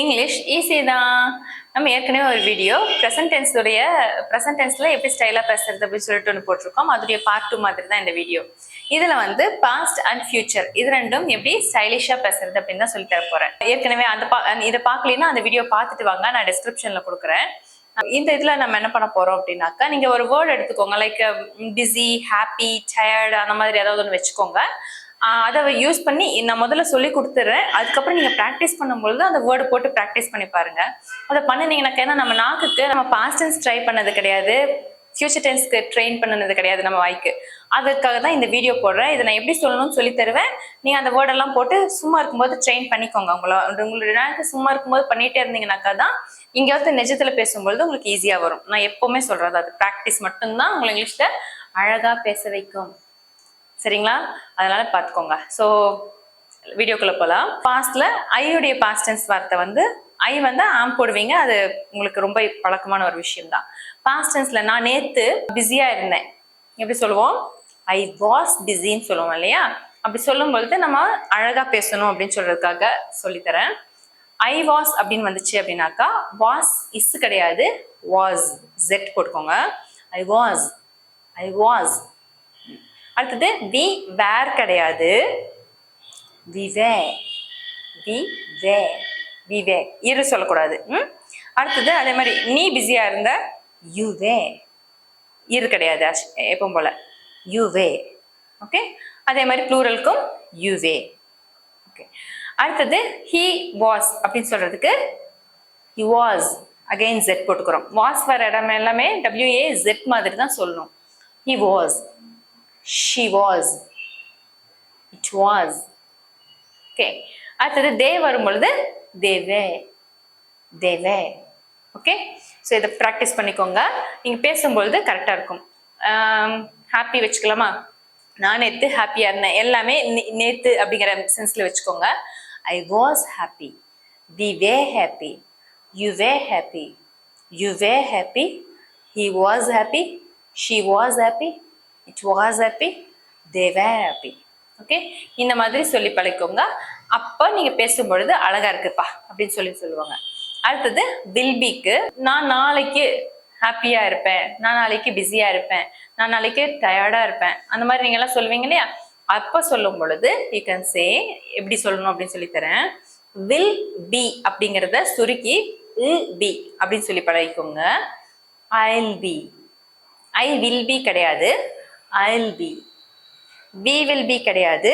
English easy தான். நம்ம ஏற்கனவே ஒரு வீடியோ ப்ரெசன்ட் டென்ஸுடைய ப்ரெசன்ட் எப்படி ஸ்டைலாக பேசுறது அப்படின்னு சொல்லிட்டு ஒன்று போட்டிருக்கோம். அதோடைய பார்ட் டூ மாதிரி தான் இந்த வீடியோ இதில் வந்து பாஸ்ட் அண்ட் ஃபியூச்சர் இது ரெண்டும் எப்படி ஸ்டைலிஷாக பேசுறது அப்படின்னு தான் சொல்லி தர போகிறேன் ஏற்கனவே அந்த பா இதை பார்க்கலன்னா அந்த வீடியோ பார்த்துட்டு வாங்க நான் டிஸ்கிரிப்ஷனில் கொடுக்குறேன். இந்த இதில் நம்ம என்ன பண்ண போகிறோம் அப்படின்னாக்கா நீங்கள் ஒரு வேர்டு எடுத்துக்கோங்க லைக் பிஸி ஹாப்பி டயர்டு அந்த மாதிரி ஏதாவது ஒன்று வச்சுக்கோங்க. அதை யூஸ் பண்ணி நான் முதல்ல சொல்லி கொடுத்துட்றேன் அதுக்கப்புறம் நீங்கள் ப்ராக்டிஸ் பண்ணும்பொழுது அந்த வேர்டு போட்டு ப்ராக்டிஸ் பண்ணி பாருங்க. அதை பண்ணினீங்கன்னாக்கா ஏன்னா நம்ம நாக்குக்கு நம்ம பாஸ்டன்ஸ் ட்ரை பண்ணது கிடையாது. ஃபியூச்சர் டென்ஸ்க்கு ட்ரெயின் பண்ணது கிடையாது நம்ம வாய்க்கு. அதுக்காக தான் இந்த வீடியோ போடுறேன். இதை நான் எப்படி சொல்லணும்னு சொல்லி தருவேன். நீங்கள் அந்த வேர்டெல்லாம் போட்டு சும்மா இருக்கும்போது ட்ரெயின் பண்ணிக்கோங்க. உங்களை உங்களுடைய நாக்கு சும்மா இருக்கும்போது பண்ணிட்டே இருந்தீங்கன்னாக்கா தான் இங்கேயாவது நிஜத்தில் பேசும்பொழுது உங்களுக்கு ஈஸியாக வரும். நான் எப்போவுமே சொல்கிறது அது. ப்ராக்டிஸ் மட்டும்தான் உங்களை இங்கிலீஷில் அழகாக பேச வைக்கும். சரிங்களா? அதனால பார்த்துக்கோங்க. ஸோ வீடியோக்குள்ள போகலாம் பாஸ்ட்ல ஐயுடைய பாஸ்டன்ஸ் வார்த்தை வந்து ஐ வந்து ஆம் போடுவீங்க. அது உங்களுக்கு ரொம்ப பழக்கமான ஒரு விஷயம் தான் பாஸ்ட் நான் நேத்து பிஸியா இருந்தேன். எப்படி சொல்லுவோம்? ஐ வாஸ் பிஸின்னு சொல்லுவோம் இல்லையா? அப்படி சொல்லும் பொழுது நம்ம அழகா பேசணும் அப்படின்னு சொல்றதுக்காக சொல்லித்தரேன். ஐ வாஸ் அப்படின்னு வந்துச்சு அப்படின்னாக்கா வாஸ் இஸ் கிடையாது. வாஸ் ஜெட் போட்டுக்கோங்க. ஐ வாஸ் ஐ வாஸ் அடுத்தது வி வேர் கிடையாது. We were we. வே இரு சொல்லக்கூடாது. ம்? அடுத்தது அதே மாதிரி நீ பிஸியாக இருந்த யுவே இரு கிடையாது எப்பவும் போல. You were okay? அதே மாதிரி ப்ளூரலுக்கும் யுவே ஓகே. அடுத்தது ஹி வாஸ் அப்படின்னு சொல்றதுக்கு ஹி வாஸ். அகெயின் ஜெட் போட்டுக்கிறோம். வாஸ் வர இடம் எல்லாமே டபிள்யூஏ ஜெட் மாதிரி தான் சொல்லணும். He was. She was it was okay அடுத்தது தே வரும் பொழுது they were. They were. Okay so இதை ப்ராக்டிஸ் பண்ணிக்கோங்க. நீங்கள் பேசும்பொழுது கரெக்டாக இருக்கும். Um, ஹாப்பி வச்சுக்கலாமா? நான் நேற்று ஹாப்பியாக இருந்தேன். எல்லாமே நே- அப்படிங்கிற சென்ஸில் வச்சுக்கோங்க. I was happy we were happy you were happy you were happy he was happy she was happy it was happy they happy okay இந்த மாதிரி சொல்லி பழக்கோங்க. அப்போ நீங்கள் பேசும்பொழுது அழகா இருக்குப்பா அப்படின்னு சொல்லி சொல்லுவாங்க. அடுத்தது வில்பிக்கு நான் நாளைக்கு ஹாப்பியாக இருப்பேன். நான் நாளைக்கு பிஸியாக இருப்பேன். நான் நாளைக்கு டயர்டாக இருப்பேன். அந்த மாதிரி நீங்கள்லாம் சொல்லுவீங்க இல்லையா? அப்போ சொல்லும் பொழுது யூ கேன் சே எப்படி சொல்லணும் அப்படின்னு சொல்லி தரேன். வில் பி அப்படிங்கிறத சுருக்கி இல் பி அப்படின்னு சொல்லி பழகிக்கோங்க. I'll be I will be கிடையாது. I'll be we will be கிடையாது.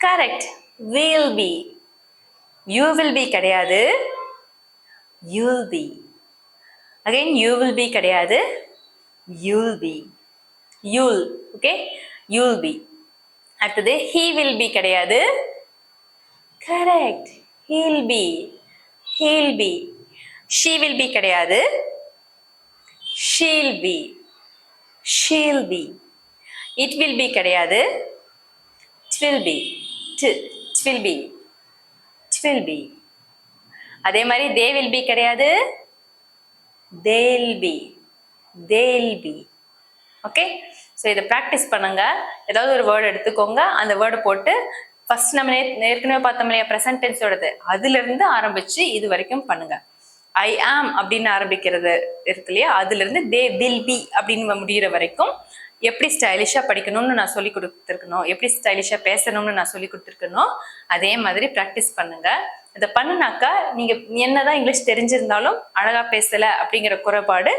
Correct will be you will be கிடையாது. You'll be again you will be கிடையாது. You'll be you'll okay you'll be அடுத்தது he will be கிடையாது. Correct he'll be he'll be she will be கிடையாது. She'll be she'll be it will be கிடையாது. It'll be it'll be it'll be அதே மாதிரி they will be கிடையாது. They'll be they'll be okay so இதை practice பண்ணுங்க. ஏதாவது ஒரு word எடுத்துக்கோங்க. அந்த வேர்டு போட்டு ஃபர்ஸ்ட் நம்ம ஏற்கனவே பார்த்தோம் இல்லையா ப்ரெசன்ட் டென்ஸோடது அதுல இது வரைக்கும் பண்ணுங்கள் ஐ ஆம் அப்படின்னு ஆரம்பிக்கிறது இருக்கு இல்லையா? அதுல இருந்து தே வில் பி அப்படின்னு முடிகிற வரைக்கும் எப்படி ஸ்டைலிஷா படிக்கணும்னு நான் சொல்லி கொடுத்துருக்கணும். எப்படி ஸ்டைலிஷா பேசணும்னு நான் சொல்லி கொடுத்துருக்கணும். அதே மாதிரி ப்ராக்டிஸ் பண்ணுங்க. இதை பண்ணுனாக்கா நீங்க என்னதான் இங்கிலீஷ் தெரிஞ்சிருந்தாலும் அழகா பேசல அப்படிங்கிற குறைபாடு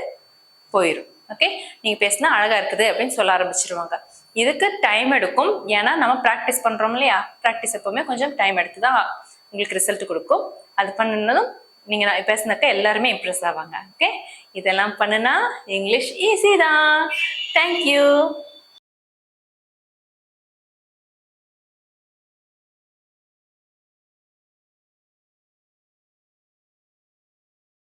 போயிடும் ஓகே நீங்க பேசினா அழகா இருக்குது அப்படின்னு சொல்ல ஆரம்பிச்சிருவாங்க. இதுக்கு டைம் எடுக்கும். ஏன்னா நம்ம ப்ராக்டிஸ் பண்றோம் இல்லையா? ப்ராக்டிஸ் எப்பவுமே கொஞ்சம் டைம் எடுத்து தான் உங்களுக்கு ரிசல்ட் கொடுக்கும். அது பண்ணினதும் நீங்கள் நான் பேசினாக்க எல்லாருமே இம்ப்ரெஸ் ஆவாங்க. ஓகே இதெல்லாம் பண்ணுனா இங்கிலீஷ் ஈஸி தான். தேங்க்யூ